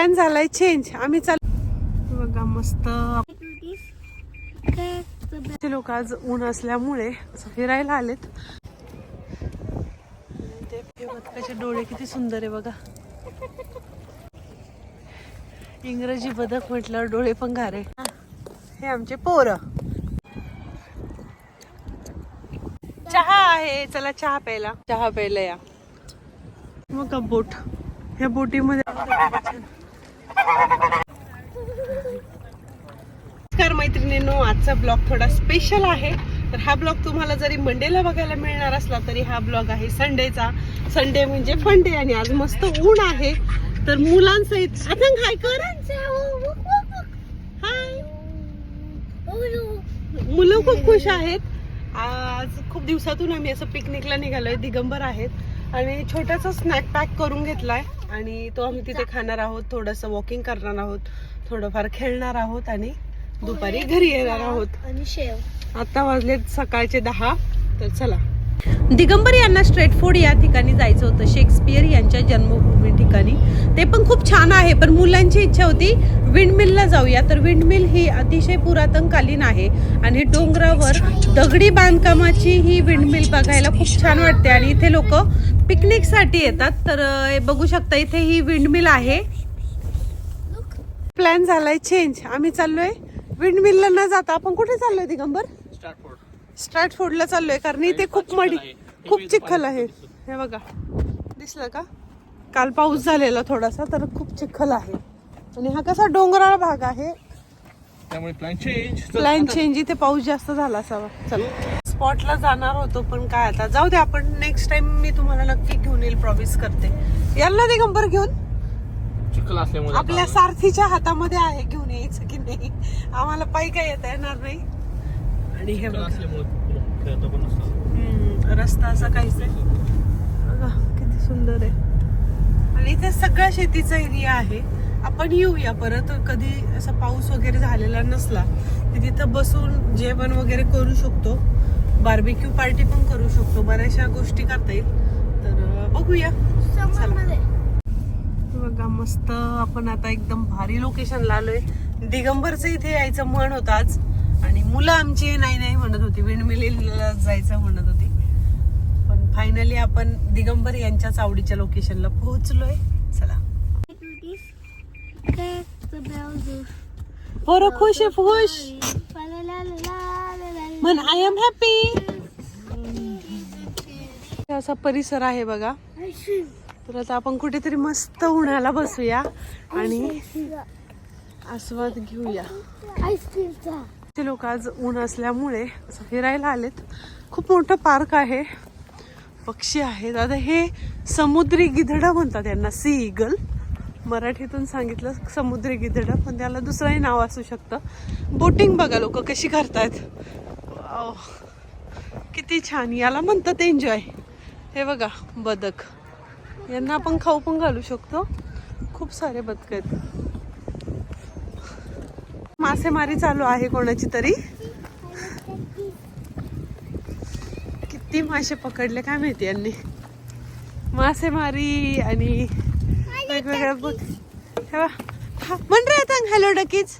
Plan झालाय change आम्ही चाल बघा मस्त. ते लोक आज ऊन असल्यामुळे फिरायला आलेत. ते बदकाचे डोळे किती सुंदर आहे बघा. इंग्रजी बदक म्हटल्यावर डोळे पण घारे. हे आमचे पोरं. चहा आहे. चला चहा प्यायला. चहा प्यायला या. मग बोट? ह्या बोटीमध्ये नमस्कार मैत्रिणींनो आजचा ब्लॉग थोडा स्पेशल आहे. तर हा ब्लॉग तुम्हाला जरी मंडेला बघायला मिळणार असला तरी हा ब्लॉग आहे संडेचा संडे म्हणजे फंडे आणि आज मस्त ऊन आहे. तर मुलांसहित आता काय कर. मुलं खूप खुश आहेत. आज खूप दिवसातून आम्ही असं पिकनिकला निघालोय दिगंबर आहेत. आणि छोटासा स्नॅक पॅक करून घेतलाय. आणि तो आम्ही तिथे खाणार आहोत. थोडंसं वॉकिंग करणार आहोत. थोडंफार खेळणार आहोत आणि दुपारी घरी येणार आहोत. आणि शेव. आता वाजलेत सकाळचे दहा. तर चला. दिगंबर यांना स्ट्रेट फूड या ठिकाणी जायचं होतं. शेक्सपियर यांच्या जन्मभूमी ठिकाणी. ते पण खूप छान आहे पण मुलांची इच्छा होती विंडमिलला जाऊया. तर विंडमिल ही अतिशय पुरातनकालीन आहे. आणि डोंगरावर दगडी बांधकामाची ही विंडमिल बघायला खूप छान वाटते. आणि इथे लोक पिकनिकसाठी येतात. तर बघू शकता इथे ही विंडमिल आहे. प्लॅन झालाय चेंज आम्ही चाललोय विंडमिलला न जाता. आपण कुठे चाललोय दिगंबर? स्ट्रॅटफोर्डला चाललोय कारण इथे खूप मडी खूप चिखल आहे. हे बघा. दिसलं का? काल पाऊस झालेला थोडासा तर खूप चिखल आहे. आणि हा कसा डोंगराळ भाग आहे. त्यामुळे प्लॅन चेंज प्लॅन चेंज इथे पाऊस जास्त झाला असावा. चल. स्पॉटला जाणार होतो पण काय आता? जाऊ दे आपण नेक्स्ट टाइम मी तुम्हाला नक्की घेऊन येईल प्रॉमिस करते. याल ना दिगंबर घेऊन. चिखल असल्यामुळे आपल्या सारथीच्या हातामध्ये आहे घेऊन यायचं की नाही? आम्हाला पायी काय येता येणार नाही. आणि हे रस्ता असा काहीच किती सुंदर आहे. आणि इथे सगळा शेतीचा एरिया आहे. आपण येऊया परत. कधी असा पाऊस वगैरे झालेला नसला की तिथं बसून जेवण वगैरे करू शकतो. बार्बिक्यू पार्टी पण करू शकतो बऱ्याचशा गोष्टी करता येईल. तर बघूया. बघा मस्त आपण आता एकदम भारी लोकेशनला आलोय. दिगंबरचं इथे यायचं म्हण होतं आज. आणि मुलं आमची नाही नाही म्हणत होती. विंडमिलीला जायचं म्हणत होती. पण फायनली आपण दिगंबर यांच्याच आवडीच्या लोकेशनला पोहोचलोय. चला. पोरं खुश आहे खुश. म्हण आय एम हॅपी असा परिसर आहे बघा. तर आता आपण कुठेतरी मस्त उन्हाला बसूया आणि आस्वाद घेऊया. ते लोक आज ऊन असल्यामुळे फिरायला आलेत. खूप मोठं पार्क आहे. पक्षी आहेत. आता हे समुद्री गिधडं म्हणतात यांना सी इगल मराठीतून सांगितलं समुद्री गिधडं पण त्याला दुसरंही नाव असू शकतं. बोटिंग बघा लोक कशी करतायत. अहो किती छान. याला म्हणतात एन्जॉय हे बघा बदक. यांना आपण खाऊ पण घालू शकतो. खूप सारे बदक आहेत. मासेमारी चालू आहे कोणाची तरी? किती मासे पकडले काय माहिती यांनी? मासेमारी आणि वेगवेगळ्या बघ. हे बा म्हण रे हॅलो डकीज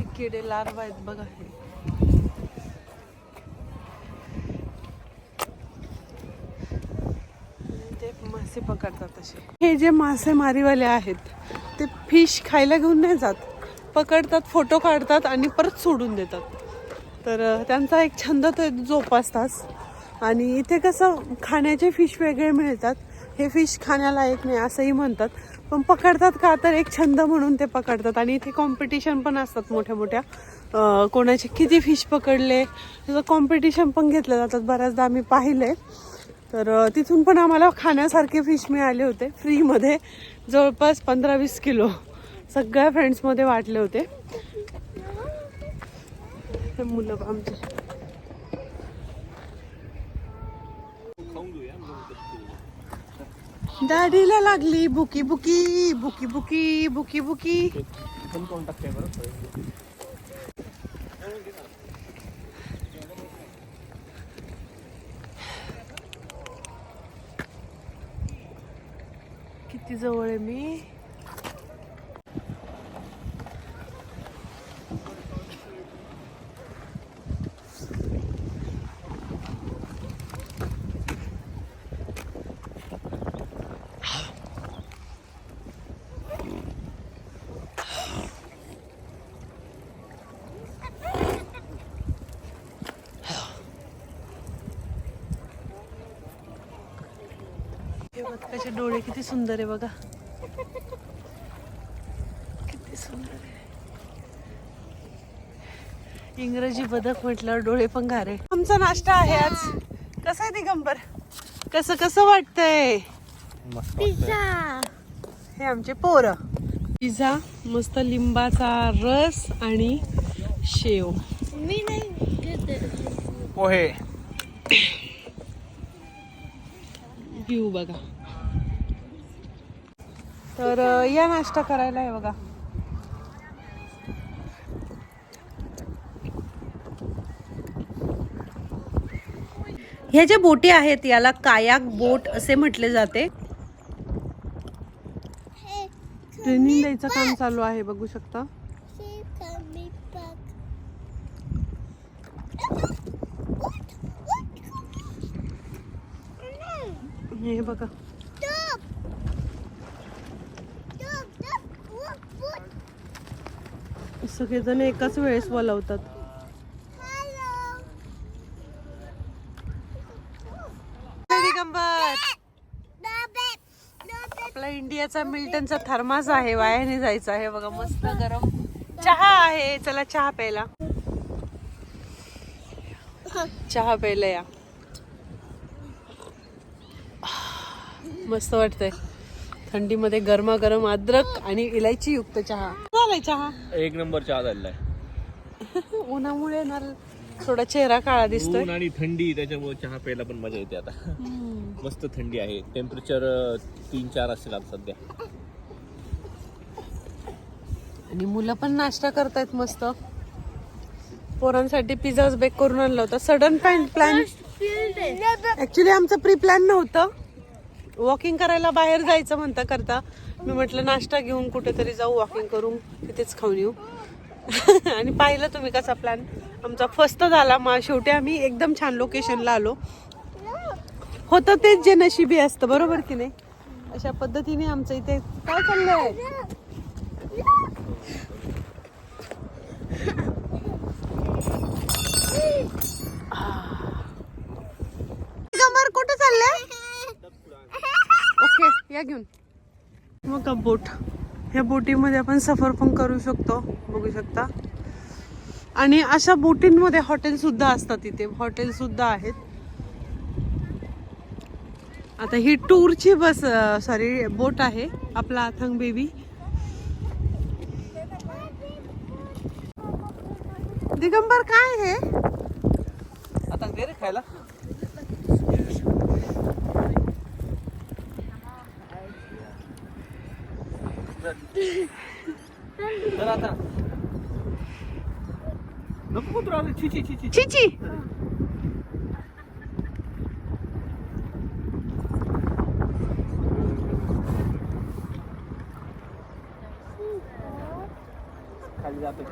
हे किडे लार्वा आहेत बघा हे. ते मासे पकडतात असे. हे जे मासेमारीवाले आहेत ते फिश खायला घेऊन नाही जात. पकडतात फोटो काढतात आणि परत सोडून देतात. तर त्यांचा एक छंद ते जोपासतात आणि इथे कसं खाण्याचे फिश वेगळे मिळतात. हे फिश खाण्यालायक नाही असंही म्हणतात. पण पकडतात का तर एक छंद म्हणून ते पकडतात. आणि इथे कॉम्पिटिशन पण असतात मोठ्या मोठ्या कोणाचे किती फिश पकडले त्याचं कॉम्पिटिशन पण घेतलं जातात. बऱ्याचदा आम्ही पाहिले तर तिथून पण आम्हाला खाण्यासारखे फिश मिळाले होते. फ्रीमध्ये जवळपास पंधरा वीस किलो. सगळ्या फ्रेंड्समध्ये वाटले होते. हे मुलं आमचे दाढीला लागली. बुकी बुकी बुकी बुकी बुकी बुकी. पण कोण किती जवळ आहे मी? बदकाचे डोळे किती सुंदर आहे बघा. किती सुंदर आहे. इंग्रजी बदक म्हटल्यावर डोळे पण घारे. आमचा नाश्ता आहे आज. कसं आहे दिगंबर? कसं कसं वाटतंय? मस्त पिझ्झा. हे आमचे पोरं. पिझ्झा मस्त लिंबाचा रस आणि शेव. मी नाही घेत. पोहे. घेऊ बघा. तर या नाश्ता करायला आहे बघा. ह्या ज्या बोटी आहेत याला कायाक बोट असे म्हटले जाते. ट्रेनिंग द्यायचं काम चालू आहे बघू शकता. हे बघा. सगळेजण एकाच वेळेस बोलावतात. आपला इंडियाचा मिल्टनचा थर्मास आहे वायाने जायचं आहे. बघा मस्त गरम चहा आहे. चला चहा प्यायला. चहा प्यायला या. मस्त वाटतंय. थंडीमध्ये गरमागरम अद्रक आणि इलायची युक्त चहा. झालाय चहा एक नंबर चहा झालेला आहे. उन्हामुळे ना थोडा चेहरा काळा दिसतोय. आणि थंडी त्याच्यामुळे चहा प्यायला पण मजा येते आता. मस्त थंडी आहे. टेम्परेचर तीन चार असेल आता सध्या. आणि मुलं पण नाश्ता करतायत मस्त. पोरांसाठी पिझ्झाच बेक करून आणला होता. सडन प्लॅन प्लॅन ऍक्च्युली आमचं प्री प्लॅन नव्हतं. वॉकिंग करायला बाहेर जायचं म्हणता करता. मी म्हटलं नाश्ता घेऊन कुठेतरी जाऊ वॉकिंग करून तिथेच खाऊन येऊ. आणि पाहिलं तुम्ही कसा प्लॅन आमचा फस्त झाला मग शेवटी आम्ही एकदम छान लोकेशनला आलो. होतं तेच जे नशिबी असतं बरोबर की नाही? अशा पद्धतीने आमचं इथे काय चाललंय? गंबर कुठे चालले ओके या घेऊन. मग का बोट. ह्या बोटीमध्ये आपण सफर पण करू शकतो बघू शकता. आणि अशा बोटींमध्ये हॉटेल सुद्धा असतात इथे. हॉटेल सुद्धा आहेत. आता ही टूरची बस सॉरी बोट आहे आपला अथंग बेबी. दिगंबर काय हे? आता खायला. तर आता. नको तुला छी छी छी छी. चिची खाली जातो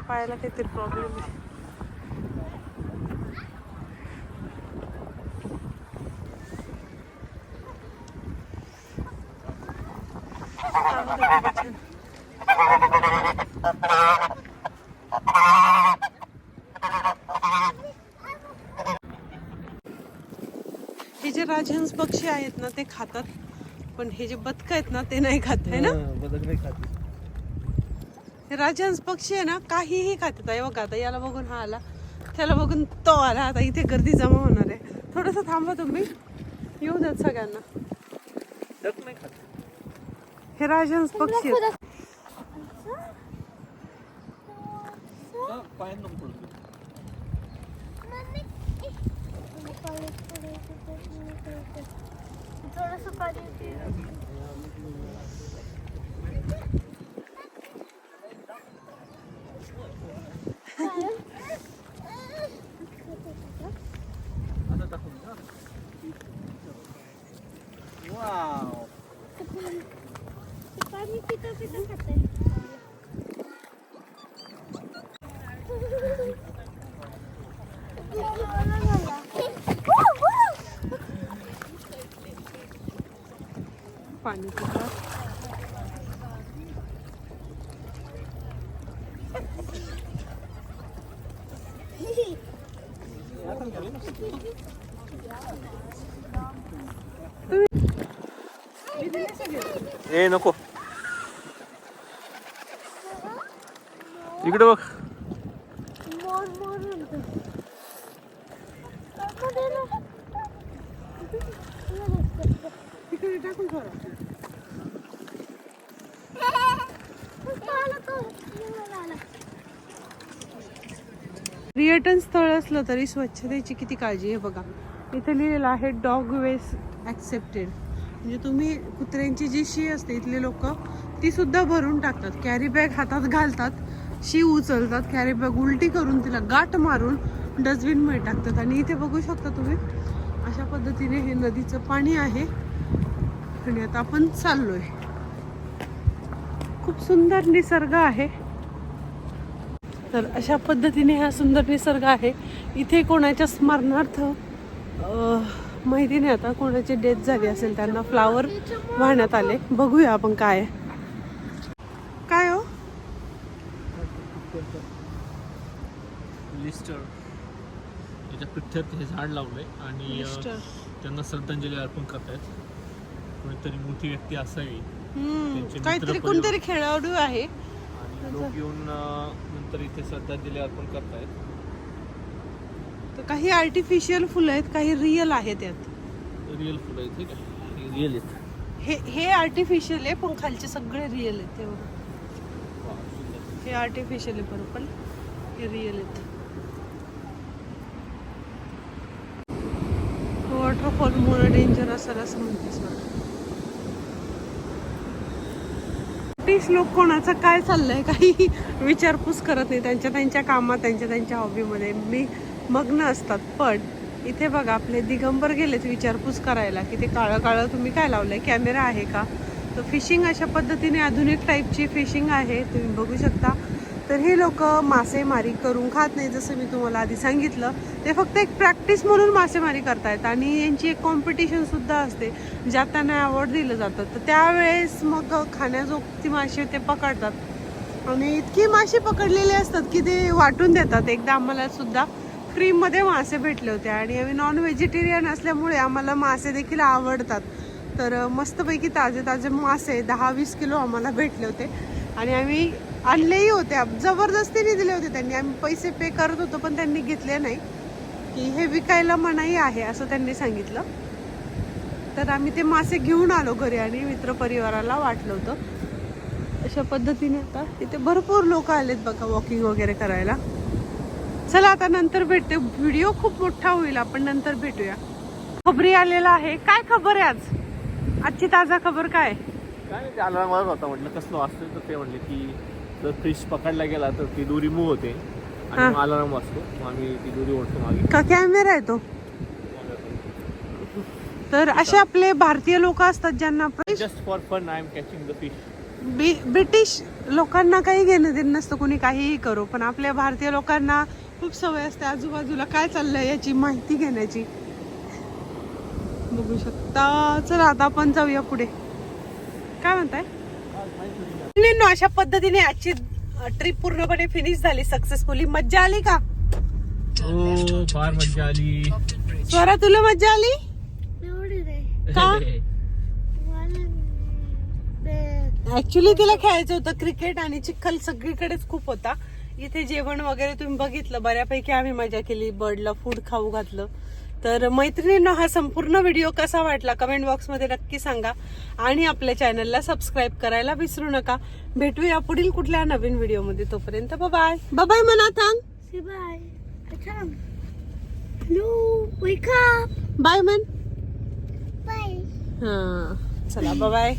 पायाला काहीतरी प्रॉब्लेम आहे. हे जे राजहंस पक्षी आहेत ना ते खातात. पण हे जे बदक आहेत ना ते नाही खात आहे ना? बदक नाही खात. हे राजहंस पक्षी आहे ना काहीही खातात आहे बघा आता याला बघून हा आला त्याला बघून तो आला. आता इथे गर्दी जमा होणार आहे. थोडस थांबा तुम्ही. येऊ द्यात सगळ्यांना. नाही खात. हे राजहंस पक्षी आहेत. थोडस पाणी पाणी तिथं ए नको. इकडे बघ. टाकून ठेवा. आला तो. आला. पर्यटन स्थळ असलं तरी स्वच्छतेची किती काळजी आहे बघा. इथे लिहिलेलं आहे डॉग वेस्ट ॲक्सेप्टेड म्हणजे तुम्ही कुत्र्यांची जी शी असते इथले लोक ती सुद्धा भरून टाकतात. कॅरी बॅग हातात घालतात शी उचलतात कॅरी बॅग उलटी करून तिला गाठ मारून डस्टबिनमध्ये टाकतात. आणि इथे बघू शकता तुम्ही अशा पद्धतीने हे नदीचं पाणी आहे. आणि आता आपण चाललो आहे खूप सुंदर निसर्ग आहे. तर अशा पद्धतीने हा सुंदर निसर्ग आहे. इथे कोणाच्या स्मरणार्थ माहिती नाही आता कोणाची डेथ झाली असेल त्यांना फ्लावर वाहण्यात आले. बघूया आपण काय. काय हो? लिस्टर. याच्या पिठ्यात हे झाड लावलंय आणि. त्यांना श्रद्धांजली अर्पण करतायत. कोणीतरी मोठी व्यक्ती असावी. काहीतरी कोणतरी खेळाडू आहे. लोक येऊन नंतर इथे श्रद्धांजली अर्पण करतायत. तर काही आर्टिफिशियल फुलं आहेत काही रिअल आहेत यात. रिअल फुलं आहेत ठीक आहे. रिअल आहेत. हे हे आर्टिफिशियल आहे पण खालचे सगळे रिअल आहेत ते बघा. वा, सुंदर. हे आर्टिफिशियल आहे बरोबर पण हे रिअल आहेत. वॉटरफॉल मुळे डेंजर असेल असं म्हणतेस मला ब्रिटिश लोक कोणाचं काय चाललंय काही विचारपूस करत नाही. त्यांच्या त्यांच्या कामात त्यांच्या त्यांच्या हॉबीमध्ये मी मग्न असतात पण इथे बघा आपले दिगंबर गेलेत विचारपूस करायला की ते काळं काळं तुम्ही काय लावलंय? कॅमेरा आहे का? तर फिशिंग अशा पद्धतीने आधुनिक टाईपची फिशिंग आहे. तुम्ही बघू शकता. तर हे लोक मासेमारी करून खात नाही जसं मी तुम्हाला आधी सांगितलं. ते फक्त एक प्रॅक्टिस म्हणून मासेमारी करतायत आणि यांची एक कॉम्पिटिशन सुद्धा असते ज्यात त्यांना अवॉर्ड दिलं जातं. तर त्यावेळेस मग खाण्याजोगती मासे ते पकडतात. आणि इतकी मासे पकडलेले असतात की ते वाटून देतात. एकदा आम्हाला सुद्धा फ्रीमध्ये मासे भेटले होते आणि आम्ही नॉन व्हेजिटेरियन असल्यामुळे आम्हाला मासे देखील आवडतात. तर मस्तपैकी ताजे ताजे मासे दहा वीस किलो आम्हाला भेटले होते. आणि आम्ही आणलेही होते. जबरदस्तीने दिले होते त्यांनी. आम्ही पैसे पे करत होतो पण त्यांनी घेतले नाही. की हे विकायला मनाई आहे असं त्यांनी सांगितलं. तर आम्ही ते मासे घेऊन आलो घरी आणि मित्रपरिवाराला वाटलं होतं. अशा पद्धतीने आता इथे भरपूर लोक आलेत बघा वॉकिंग वगैरे करायला. चला आता नंतर भेटते. व्हिडिओ खूप मोठा होईल. आपण नंतर भेटूया. खबरी आलेला आहे. काय खबर आहे आज? आजची ताजा खबर काय? काय होता म्हटलं कसलं असतं तर ते म्हणले की जर फिश पकडला गेला तर ती दोरी मूव होते. आणि मग अलार्म वाजतो. मग आम्ही ती दोरी ओढतो मागे. का कॅमेरा आहे तो? तर असे आपले भारतीय लोक असतात ज्यांना just for fun I am catching the fish B- British लोकांना काही घेणं देणं नसतं कोणी काहीही करो. पण आपल्या भारतीय लोकांना खूप सवय असते आजूबाजूला काय चाललंय याची माहिती घेण्याची. बघू शकता. चला आता आपण जाऊया पुढे. काय म्हणताय? अशा पद्धतीने आजची ट्रिप पूर्णपणे फिनिश झाली सक्सेसफुली मज्जा आली का? हो फार मज्जा आली. स्वरा तुला मज्जा आली? का? ऍक्च्युली तिला खेळायचं होतं क्रिकेट आणि चिखल सगळीकडेच खूप होता. इथे जेवण वगैरे तुम्ही बघितलं बऱ्यापैकी आम्ही मजा केली. बर्डला फूड खाऊ घातलं. तर मैत्रिणींना हा संपूर्ण व्हिडिओ कसा वाटला कमेंट बॉक्समध्ये नक्की सांगा. आणि आपल्या चॅनलला सबस्क्राईब करायला विसरू नका. भेटूया पुढील कुठल्या नवीन व्हिडिओमध्ये. तोपर्यंत बाय बाय म्हणा थांब. बाय म्हण Bye. हा चला बाय